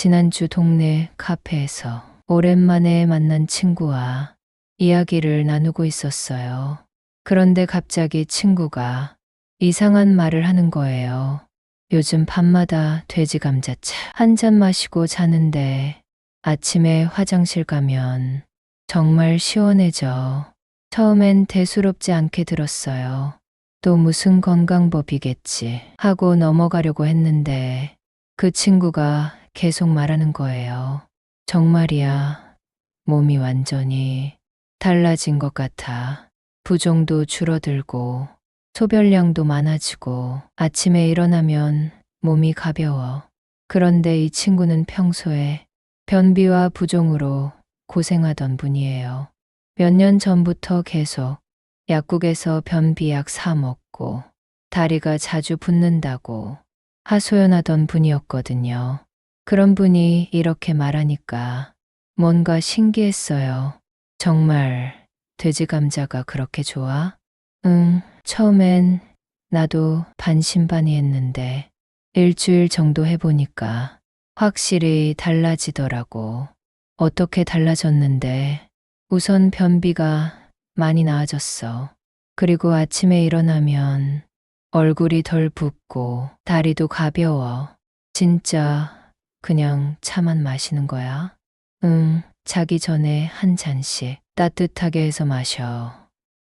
지난주 동네 카페에서 오랜만에 만난 친구와 이야기를 나누고 있었어요. 그런데 갑자기 친구가 이상한 말을 하는 거예요. 요즘 밤마다 돼지 감자차 한 잔 마시고 자는데 아침에 화장실 가면 정말 시원해져. 처음엔 대수롭지 않게 들었어요. 또 무슨 건강법이겠지 하고 넘어가려고 했는데 그 친구가 계속 말하는 거예요. 정말이야. 몸이 완전히 달라진 것 같아. 부종도 줄어들고 소변량도 많아지고 아침에 일어나면 몸이 가벼워. 그런데 이 친구는 평소에 변비와 부종으로 고생하던 분이에요. 몇 년 전부터 계속 약국에서 변비약 사 먹고 다리가 자주 붓는다고 하소연하던 분이었거든요. 그런 분이 이렇게 말하니까 뭔가 신기했어요. 정말 돼지 감자가 그렇게 좋아? 응, 처음엔 나도 반신반의했는데 일주일 정도 해보니까 확실히 달라지더라고. 어떻게 달라졌는데 우선 변비가 많이 나아졌어. 그리고 아침에 일어나면 얼굴이 덜 붓고 다리도 가벼워. 진짜 그냥 차만 마시는 거야? 응, 자기 전에 한 잔씩 따뜻하게 해서 마셔.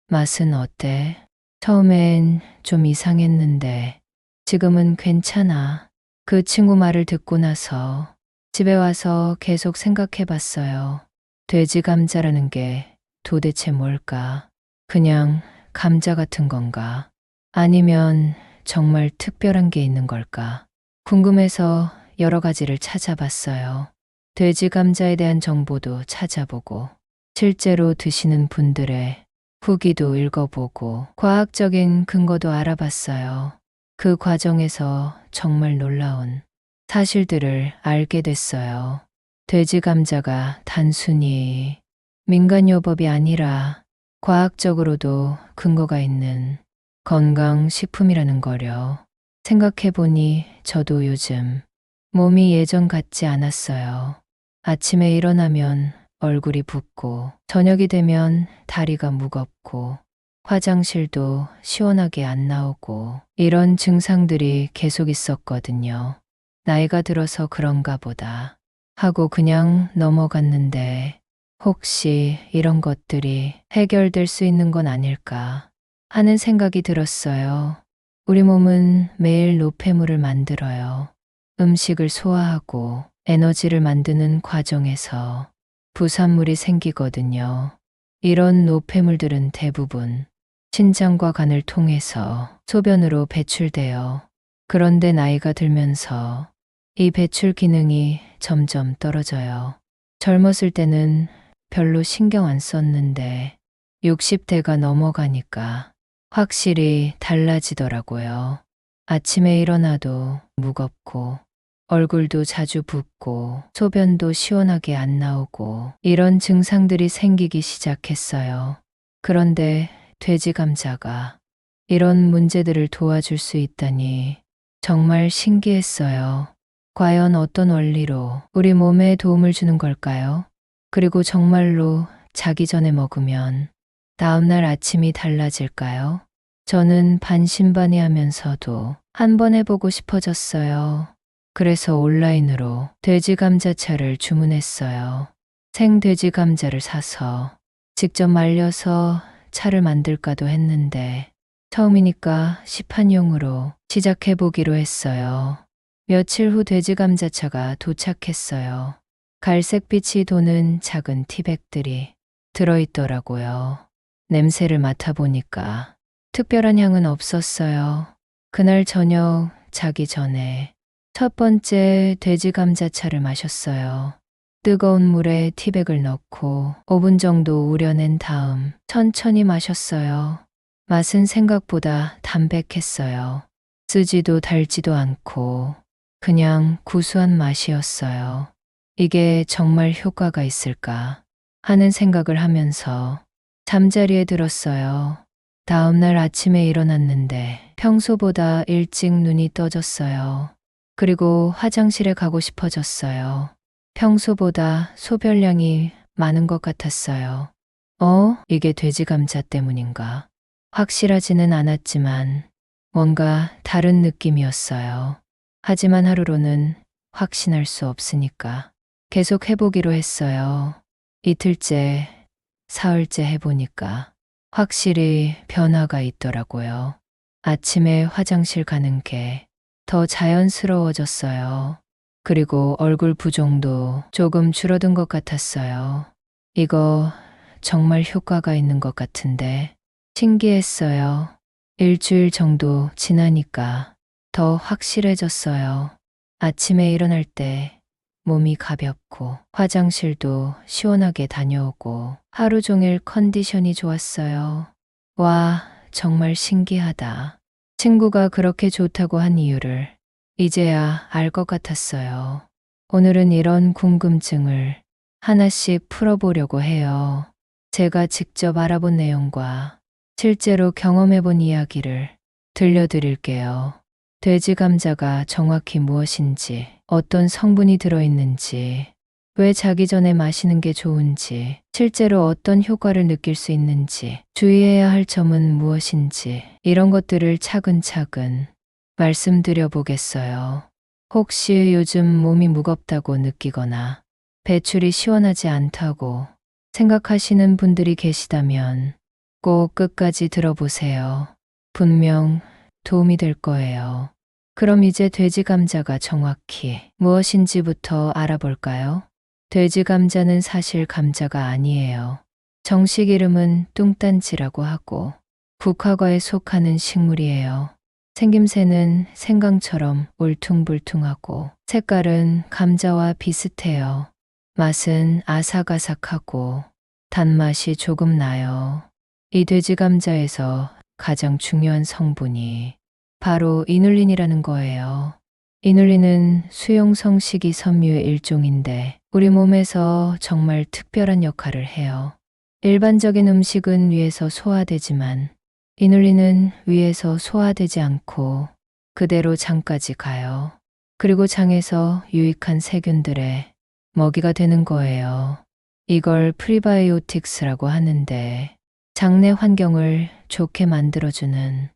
맛은 어때? 처음엔 좀 이상했는데 지금은 괜찮아. 그 친구 말을 듣고 나서 집에 와서 계속 생각해 봤어요. 돼지 감자라는 게 도대체 뭘까? 그냥 감자 같은 건가? 아니면 정말 특별한 게 있는 걸까? 궁금해서 여러 가지를 찾아봤어요. 돼지 감자에 대한 정보도 찾아보고, 실제로 드시는 분들의 후기도 읽어보고, 과학적인 근거도 알아봤어요. 그 과정에서 정말 놀라운 사실들을 알게 됐어요. 돼지 감자가 단순히 민간요법이 아니라 과학적으로도 근거가 있는 건강식품이라는 거려. 생각해보니 저도 요즘 몸이 예전 같지 않았어요. 아침에 일어나면 얼굴이 붓고, 저녁이 되면 다리가 무겁고, 화장실도 시원하게 안 나오고, 이런 증상들이 계속 있었거든요. 나이가 들어서 그런가 보다. 하고 그냥 넘어갔는데, 혹시 이런 것들이 해결될 수 있는 건 아닐까 하는 생각이 들었어요. 우리 몸은 매일 노폐물을 만들어요. 음식을 소화하고 에너지를 만드는 과정에서 부산물이 생기거든요. 이런 노폐물들은 대부분 신장과 간을 통해서 소변으로 배출되어 그런데 나이가 들면서 이 배출 기능이 점점 떨어져요. 젊었을 때는 별로 신경 안 썼는데 60대가 넘어가니까 확실히 달라지더라고요. 아침에 일어나도 무겁고 얼굴도 자주 붓고 소변도 시원하게 안 나오고 이런 증상들이 생기기 시작했어요. 그런데 돼지 감자가 이런 문제들을 도와줄 수 있다니 정말 신기했어요. 과연 어떤 원리로 우리 몸에 도움을 주는 걸까요? 그리고 정말로 자기 전에 먹으면 다음날 아침이 달라질까요? 저는 반신반의 하면서도 한 번 해보고 싶어졌어요. 그래서 온라인으로 돼지 감자차를 주문했어요. 생 돼지 감자를 사서 직접 말려서 차를 만들까도 했는데 처음이니까 시판용으로 시작해보기로 했어요. 며칠 후 돼지 감자차가 도착했어요. 갈색빛이 도는 작은 티백들이 들어있더라고요. 냄새를 맡아보니까 특별한 향은 없었어요. 그날 저녁 자기 전에 첫 번째 돼지 감자차를 마셨어요. 뜨거운 물에 티백을 넣고 5분 정도 우려낸 다음 천천히 마셨어요. 맛은 생각보다 담백했어요. 쓰지도 달지도 않고 그냥 구수한 맛이었어요. 이게 정말 효과가 있을까 하는 생각을 하면서 잠자리에 들었어요. 다음날 아침에 일어났는데 평소보다 일찍 눈이 떠졌어요. 그리고 화장실에 가고 싶어졌어요. 평소보다 소변량이 많은 것 같았어요. 어, 이게 돼지 감자 때문인가? 확실하지는 않았지만 뭔가 다른 느낌이었어요. 하지만 하루로는 확신할 수 없으니까 계속 해보기로 했어요. 이틀째, 사흘째 해보니까 확실히 변화가 있더라고요. 아침에 화장실 가는 게 더 자연스러워졌어요. 그리고 얼굴 부종도 조금 줄어든 것 같았어요. 이거 정말 효과가 있는 것 같은데 신기했어요. 일주일 정도 지나니까 더 확실해졌어요. 아침에 일어날 때 몸이 가볍고 화장실도 시원하게 다녀오고 하루 종일 컨디션이 좋았어요. 와, 정말 신기하다. 친구가 그렇게 좋다고 한 이유를 이제야 알 것 같았어요. 오늘은 이런 궁금증을 하나씩 풀어보려고 해요. 제가 직접 알아본 내용과 실제로 경험해본 이야기를 들려드릴게요. 돼지 감자가 정확히 무엇인지, 어떤 성분이 들어있는지, 왜 자기 전에 마시는 게 좋은지, 실제로 어떤 효과를 느낄 수 있는지, 주의해야 할 점은 무엇인지, 이런 것들을 차근차근 말씀드려 보겠어요. 혹시 요즘 몸이 무겁다고 느끼거나 배출이 시원하지 않다고 생각하시는 분들이 계시다면 꼭 끝까지 들어보세요. 분명 도움이 될 거예요. 그럼 이제 돼지 감자가 정확히 무엇인지부터 알아볼까요? 돼지 감자는 사실 감자가 아니에요. 정식 이름은 뚱딴지라고 하고 국화과에 속하는 식물이에요. 생김새는 생강처럼 울퉁불퉁하고 색깔은 감자와 비슷해요. 맛은 아삭아삭하고 단맛이 조금 나요. 이 돼지 감자에서 가장 중요한 성분이 바로 이눌린이라는 거예요. 이눌린은 수용성 식이 섬유의 일종인데 우리 몸에서 정말 특별한 역할을 해요. 일반적인 음식은 위에서 소화되지만 이눌린은 위에서 소화되지 않고 그대로 장까지 가요. 그리고 장에서 유익한 세균들의 먹이가 되는 거예요. 이걸 프리바이오틱스라고 하는데 장내 환경을 좋게 만들어주는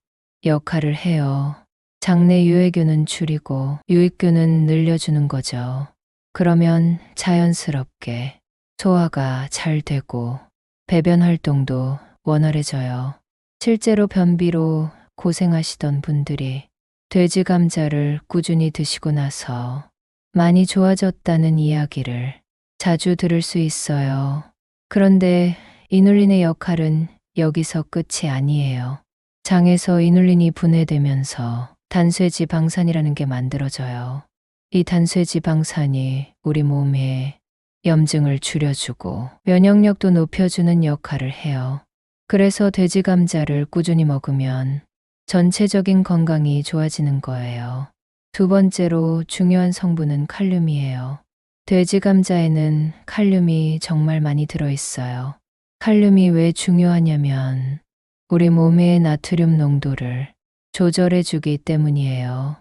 역할을 해요. 장내 유해균은 줄이고 유익균은 늘려주는 거죠. 그러면 자연스럽게 소화가 잘 되고 배변 활동도 원활해져요. 실제로 변비로 고생하시던 분들이 돼지 감자를 꾸준히 드시고 나서 많이 좋아졌다는 이야기를 자주 들을 수 있어요. 그런데 이눌린의 역할은 여기서 끝이 아니에요. 장에서 이눌린이 분해되면서 단쇠지방산이라는 게 만들어져요. 이 단쇠지방산이 우리 몸에 염증을 줄여주고 면역력도 높여주는 역할을 해요. 그래서 돼지 감자를 꾸준히 먹으면 전체적인 건강이 좋아지는 거예요. 두 번째로 중요한 성분은 칼륨이에요. 돼지 감자에는 칼륨이 정말 많이 들어있어요. 칼륨이 왜 중요하냐면 우리 몸의 나트륨 농도를 조절해 주기 때문이에요.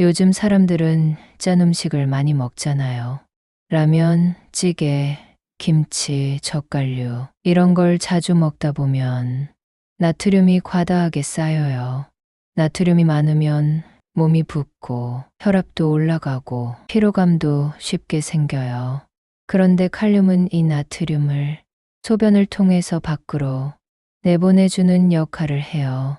요즘 사람들은 짠 음식을 많이 먹잖아요. 라면, 찌개, 김치, 젓갈류, 이런 걸 자주 먹다 보면 나트륨이 과다하게 쌓여요. 나트륨이 많으면 몸이 붓고 혈압도 올라가고 피로감도 쉽게 생겨요. 그런데 칼륨은 이 나트륨을 소변을 통해서 밖으로 내보내주는 역할을 해요.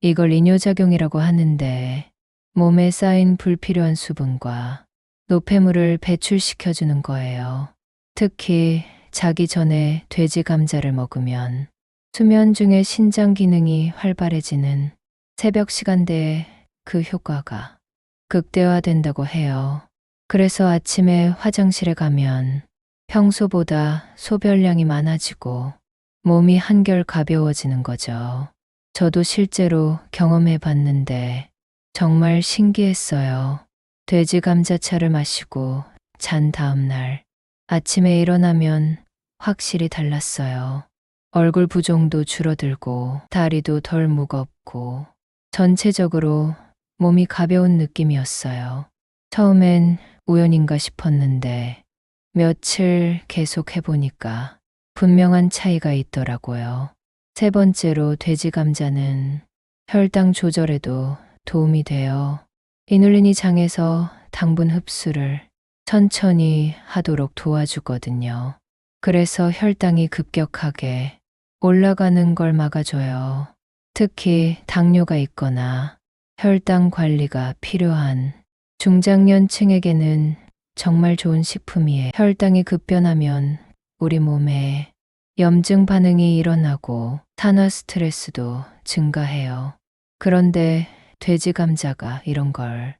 이걸 이뇨작용이라고 하는데 몸에 쌓인 불필요한 수분과 노폐물을 배출시켜주는 거예요. 특히 자기 전에 돼지 감자를 먹으면 수면 중에 신장 기능이 활발해지는 새벽 시간대에 그 효과가 극대화된다고 해요. 그래서 아침에 화장실에 가면 평소보다 소변량이 많아지고 몸이 한결 가벼워지는 거죠. 저도 실제로 경험해 봤는데 정말 신기했어요. 돼지 감자차를 마시고 잔 다음 날 아침에 일어나면 확실히 달랐어요. 얼굴 부종도 줄어들고 다리도 덜 무겁고 전체적으로 몸이 가벼운 느낌이었어요. 처음엔 우연인가 싶었는데 며칠 계속 해보니까 분명한 차이가 있더라고요. 세 번째로 돼지 감자는 혈당 조절에도 도움이 돼요. 이눌린이 장에서 당분 흡수를 천천히 하도록 도와주거든요. 그래서 혈당이 급격하게 올라가는 걸 막아줘요. 특히 당뇨가 있거나 혈당 관리가 필요한 중장년층에게는 정말 좋은 식품이에요. 혈당이 급변하면 우리 몸에 염증 반응이 일어나고 산화 스트레스도 증가해요. 그런데 돼지 감자가 이런 걸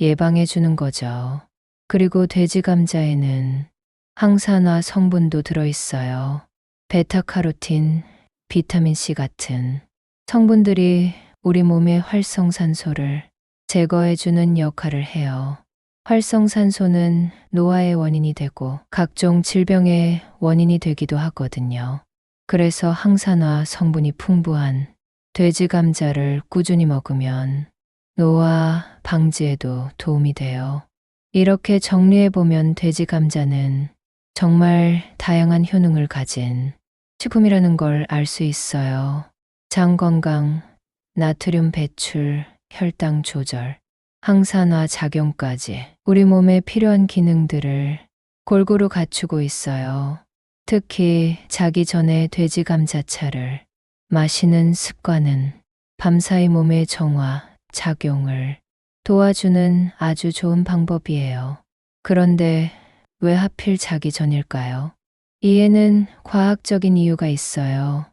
예방해 주는 거죠. 그리고 돼지 감자에는 항산화 성분도 들어있어요. 베타카로틴, 비타민C 같은 성분들이 우리 몸의 활성산소를 제거해주는 역할을 해요. 활성산소는 노화의 원인이 되고 각종 질병의 원인이 되기도 하거든요. 그래서 항산화 성분이 풍부한 돼지 감자를 꾸준히 먹으면 노화 방지에도 도움이 돼요. 이렇게 정리해보면 돼지 감자는 정말 다양한 효능을 가진 식품이라는 걸 알 수 있어요. 장 건강, 나트륨 배출, 혈당 조절, 항산화 작용까지 우리 몸에 필요한 기능들을 골고루 갖추고 있어요. 특히 자기 전에 돼지 감자차를 마시는 습관은 밤사이 몸의 정화, 작용을 도와주는 아주 좋은 방법이에요. 그런데 왜 하필 자기 전일까요? 이에는 과학적인 이유가 있어요.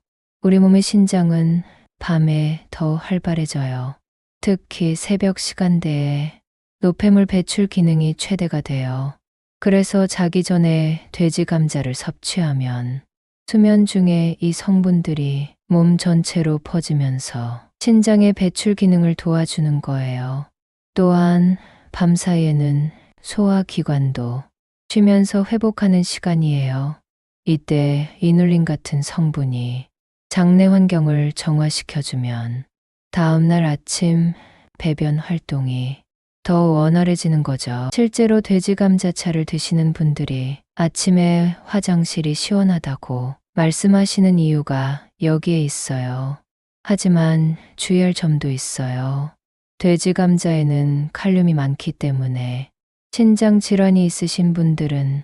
우리 몸의 신장은 밤에 더 활발해져요. 특히 새벽 시간대에 노폐물 배출 기능이 최대가 돼요. 그래서 자기 전에 돼지 감자를 섭취하면 수면 중에 이 성분들이 몸 전체로 퍼지면서 신장의 배출 기능을 도와주는 거예요. 또한 밤 사이에는 소화기관도 쉬면서 회복하는 시간이에요. 이때 이눌린 같은 성분이 장내 환경을 정화시켜주면 다음날 아침 배변 활동이 더 원활해지는 거죠. 실제로 돼지 감자차를 드시는 분들이 아침에 화장실이 시원하다고 말씀하시는 이유가 여기에 있어요. 하지만 주의할 점도 있어요. 돼지 감자에는 칼륨이 많기 때문에 신장 질환이 있으신 분들은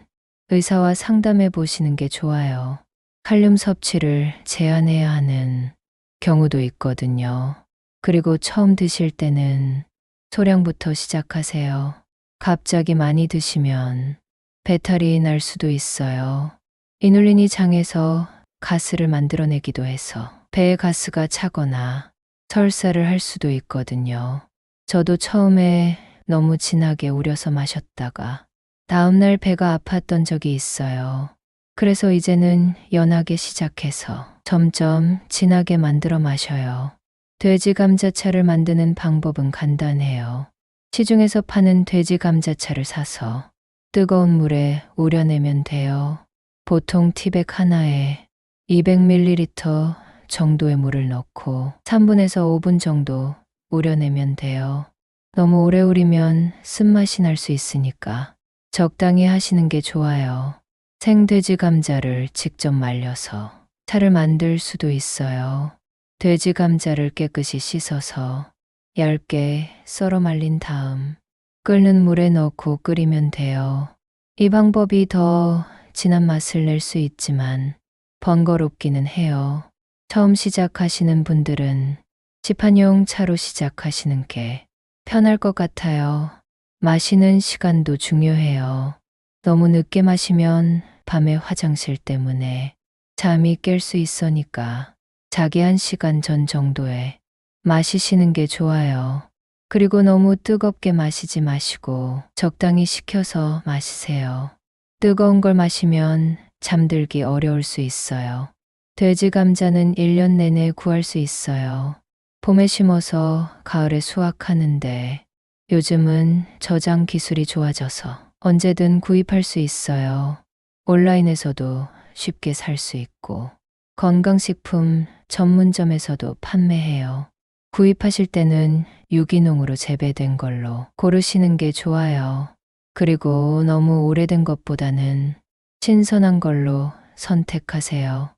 의사와 상담해 보시는 게 좋아요. 칼륨 섭취를 제한해야 하는 경우도 있거든요. 그리고 처음 드실 때는 소량부터 시작하세요. 갑자기 많이 드시면 배탈이 날 수도 있어요. 이눌린이 장에서 가스를 만들어내기도 해서 배에 가스가 차거나 설사를 할 수도 있거든요. 저도 처음에 너무 진하게 우려서 마셨다가 다음날 배가 아팠던 적이 있어요. 그래서 이제는 연하게 시작해서 점점 진하게 만들어 마셔요. 돼지 감자차를 만드는 방법은 간단해요. 시중에서 파는 돼지 감자차를 사서 뜨거운 물에 우려내면 돼요. 보통 티백 하나에 200ml 정도의 물을 넣고 3분에서 5분 정도 우려내면 돼요. 너무 오래 우리면 쓴맛이 날 수 있으니까 적당히 하시는 게 좋아요. 생돼지 감자를 직접 말려서 차를 만들 수도 있어요. 돼지 감자를 깨끗이 씻어서 얇게 썰어 말린 다음 끓는 물에 넣고 끓이면 돼요. 이 방법이 더 진한 맛을 낼 수 있지만 번거롭기는 해요. 처음 시작하시는 분들은 시판용 차로 시작하시는 게 편할 것 같아요. 마시는 시간도 중요해요. 너무 늦게 마시면 밤에 화장실 때문에 잠이 깰 수 있으니까 자기 한 시간 전 정도에 마시시는 게 좋아요. 그리고 너무 뜨겁게 마시지 마시고 적당히 식혀서 마시세요. 뜨거운 걸 마시면 잠들기 어려울 수 있어요. 돼지 감자는 1년 내내 구할 수 있어요. 봄에 심어서 가을에 수확하는데 요즘은 저장 기술이 좋아져서 언제든 구입할 수 있어요. 온라인에서도 쉽게 살 수 있고 건강식품 전문점에서도 판매해요. 구입하실 때는 유기농으로 재배된 걸로 고르시는 게 좋아요. 그리고 너무 오래된 것보다는 신선한 걸로 선택하세요.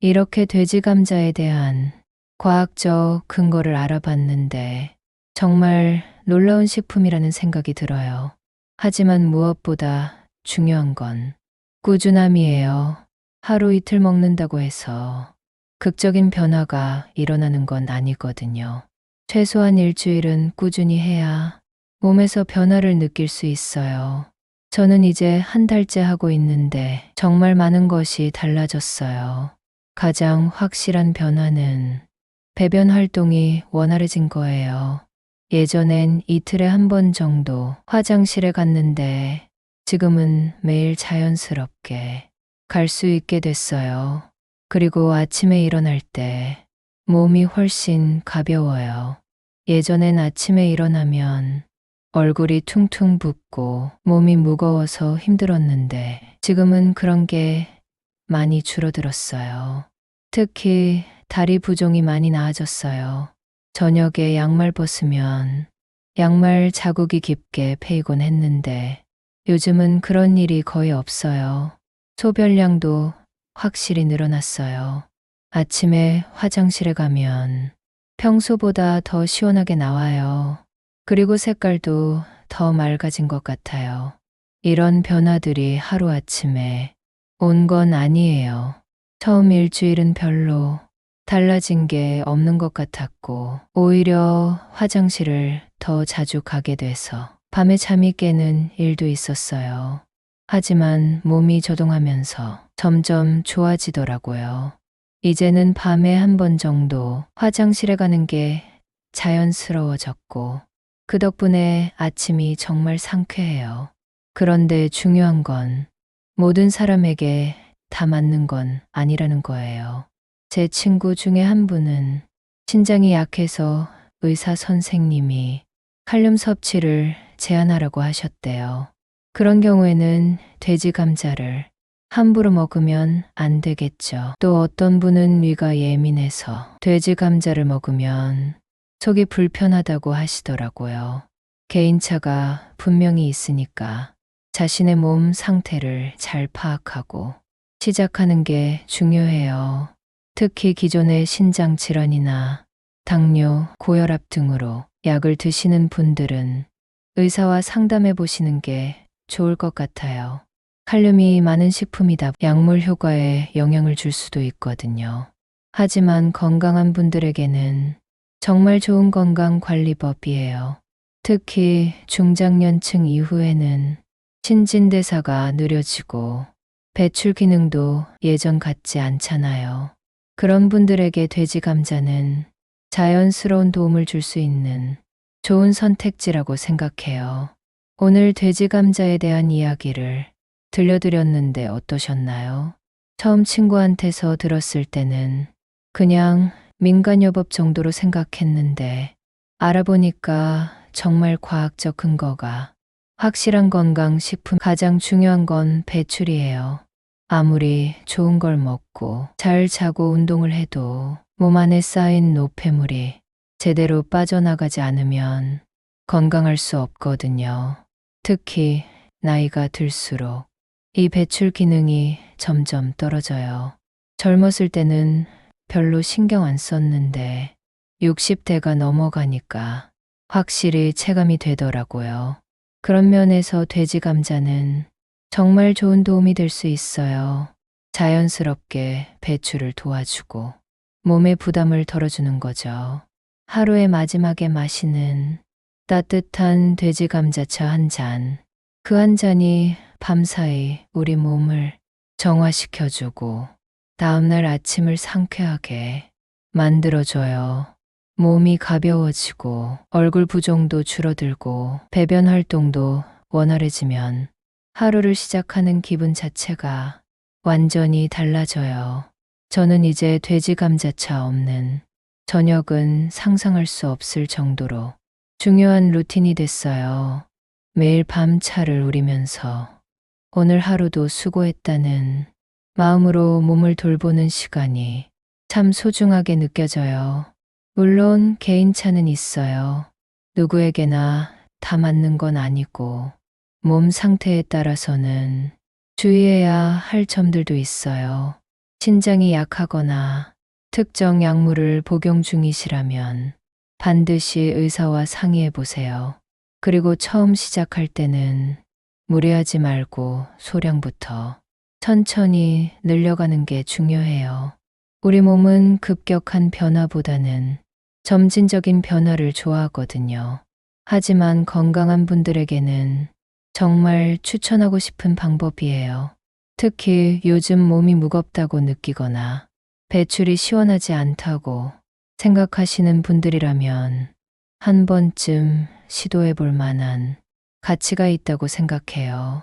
이렇게 돼지 감자에 대한 과학적 근거를 알아봤는데 정말 놀라운 식품이라는 생각이 들어요. 하지만 무엇보다 중요한 건 꾸준함이에요. 하루 이틀 먹는다고 해서 극적인 변화가 일어나는 건 아니거든요. 최소한 일주일은 꾸준히 해야 몸에서 변화를 느낄 수 있어요. 저는 이제 한 달째 하고 있는데 정말 많은 것이 달라졌어요. 가장 확실한 변화는 배변 활동이 원활해진 거예요. 예전엔 이틀에 한 번 정도 화장실에 갔는데 지금은 매일 자연스럽게 갈 수 있게 됐어요. 그리고 아침에 일어날 때 몸이 훨씬 가벼워요. 예전엔 아침에 일어나면 얼굴이 퉁퉁 붓고 몸이 무거워서 힘들었는데 지금은 그런 게 많이 줄어들었어요. 특히 다리 부종이 많이 나아졌어요. 저녁에 양말 벗으면 양말 자국이 깊게 패이곤 했는데 요즘은 그런 일이 거의 없어요. 소변량도 확실히 늘어났어요. 아침에 화장실에 가면 평소보다 더 시원하게 나와요. 그리고 색깔도 더 맑아진 것 같아요. 이런 변화들이 하루아침에 온 건 아니에요. 처음 일주일은 별로 달라진 게 없는 것 같았고, 오히려 화장실을 더 자주 가게 돼서 밤에 잠이 깨는 일도 있었어요. 하지만 몸이 조동하면서 점점 좋아지더라고요. 이제는 밤에 한 번 정도 화장실에 가는 게 자연스러워졌고, 그 덕분에 아침이 정말 상쾌해요. 그런데 중요한 건 모든 사람에게 다 맞는 건 아니라는 거예요. 제 친구 중에 한 분은 신장이 약해서 의사 선생님이 칼륨 섭취를 제한하라고 하셨대요. 그런 경우에는 돼지 감자를 함부로 먹으면 안 되겠죠. 또 어떤 분은 위가 예민해서 돼지 감자를 먹으면 속이 불편하다고 하시더라고요. 개인차가 분명히 있으니까 자신의 몸 상태를 잘 파악하고 시작하는 게 중요해요. 특히 기존의 신장 질환이나 당뇨, 고혈압 등으로 약을 드시는 분들은 의사와 상담해 보시는 게 좋을 것 같아요. 칼륨이 많은 식품이다 약물 효과에 영향을 줄 수도 있거든요. 하지만 건강한 분들에게는 정말 좋은 건강 관리법이에요. 특히 중장년층 이후에는 신진대사가 느려지고 배출 기능도 예전 같지 않잖아요. 그런 분들에게 돼지 감자는 자연스러운 도움을 줄 수 있는 좋은 선택지라고 생각해요. 오늘 돼지 감자에 대한 이야기를 들려드렸는데 어떠셨나요? 처음 친구한테서 들었을 때는 그냥 민간요법 정도로 생각했는데 알아보니까 정말 과학적 근거가 확실한 건강 식품 가장 중요한 건 배출이에요. 아무리 좋은 걸 먹고 잘 자고 운동을 해도 몸 안에 쌓인 노폐물이 제대로 빠져나가지 않으면 건강할 수 없거든요. 특히 나이가 들수록 이 배출 기능이 점점 떨어져요. 젊었을 때는 별로 신경 안 썼는데 60대가 넘어가니까 확실히 체감이 되더라고요. 그런 면에서 돼지 감자는 정말 좋은 도움이 될 수 있어요. 자연스럽게 배출을 도와주고 몸의 부담을 덜어주는 거죠. 하루의 마지막에 마시는 따뜻한 돼지 감자차 한 잔. 그 한 잔이 밤사이 우리 몸을 정화시켜주고 다음날 아침을 상쾌하게 만들어줘요. 몸이 가벼워지고 얼굴 부종도 줄어들고 배변 활동도 원활해지면 하루를 시작하는 기분 자체가 완전히 달라져요. 저는 이제 돼지 감자차 없는 저녁은 상상할 수 없을 정도로 중요한 루틴이 됐어요. 매일 밤 차를 우리면서 오늘 하루도 수고했다는 마음으로 몸을 돌보는 시간이 참 소중하게 느껴져요. 물론 개인차는 있어요. 누구에게나 다 맞는 건 아니고 몸 상태에 따라서는 주의해야 할 점들도 있어요. 신장이 약하거나 특정 약물을 복용 중이시라면 반드시 의사와 상의해 보세요. 그리고 처음 시작할 때는 무리하지 말고 소량부터 천천히 늘려가는 게 중요해요. 우리 몸은 급격한 변화보다는 점진적인 변화를 좋아하거든요. 하지만 건강한 분들에게는 정말 추천하고 싶은 방법이에요. 특히 요즘 몸이 무겁다고 느끼거나 배출이 시원하지 않다고 생각하시는 분들이라면 한 번쯤 시도해 볼 만한 가치가 있다고 생각해요.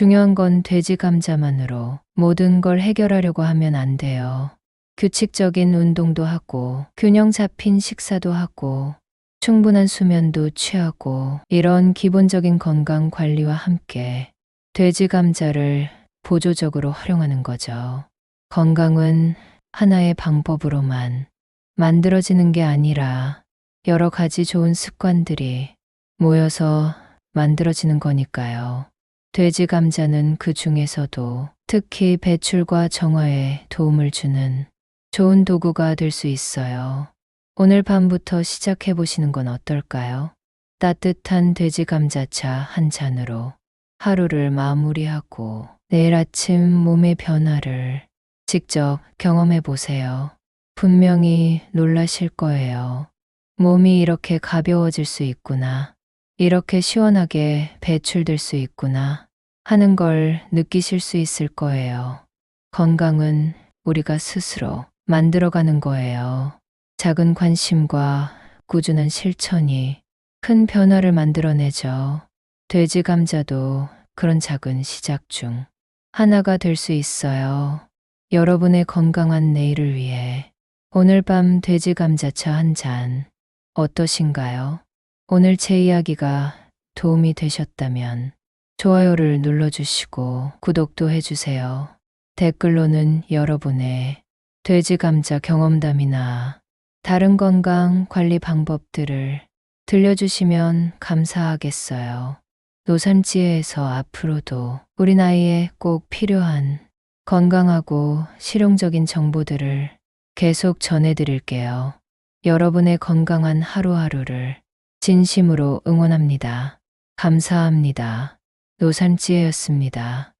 중요한 건 돼지 감자만으로 모든 걸 해결하려고 하면 안 돼요. 규칙적인 운동도 하고 균형 잡힌 식사도 하고 충분한 수면도 취하고 이런 기본적인 건강 관리와 함께 돼지 감자를 보조적으로 활용하는 거죠. 건강은 하나의 방법으로만 만들어지는 게 아니라 여러 가지 좋은 습관들이 모여서 만들어지는 거니까요. 돼지 감자는 그 중에서도 특히 배출과 정화에 도움을 주는 좋은 도구가 될 수 있어요. 오늘 밤부터 시작해 보시는 건 어떨까요? 따뜻한 돼지 감자차 한 잔으로 하루를 마무리하고 내일 아침 몸의 변화를 직접 경험해 보세요. 분명히 놀라실 거예요. 몸이 이렇게 가벼워질 수 있구나. 이렇게 시원하게 배출될 수 있구나. 하는 걸 느끼실 수 있을 거예요. 건강은 우리가 스스로 만들어가는 거예요. 작은 관심과 꾸준한 실천이 큰 변화를 만들어내죠. 돼지 감자도 그런 작은 시작 중 하나가 될 수 있어요. 여러분의 건강한 내일을 위해 오늘 밤 돼지 감자차 한 잔 어떠신가요? 오늘 제 이야기가 도움이 되셨다면 좋아요를 눌러주시고 구독도 해주세요. 댓글로는 여러분의 돼지 감자 경험담이나 다른 건강 관리 방법들을 들려주시면 감사하겠어요. 노산지혜에서 앞으로도 우리 나이에 꼭 필요한 건강하고 실용적인 정보들을 계속 전해드릴게요. 여러분의 건강한 하루하루를 진심으로 응원합니다. 감사합니다. 노산지혜였습니다.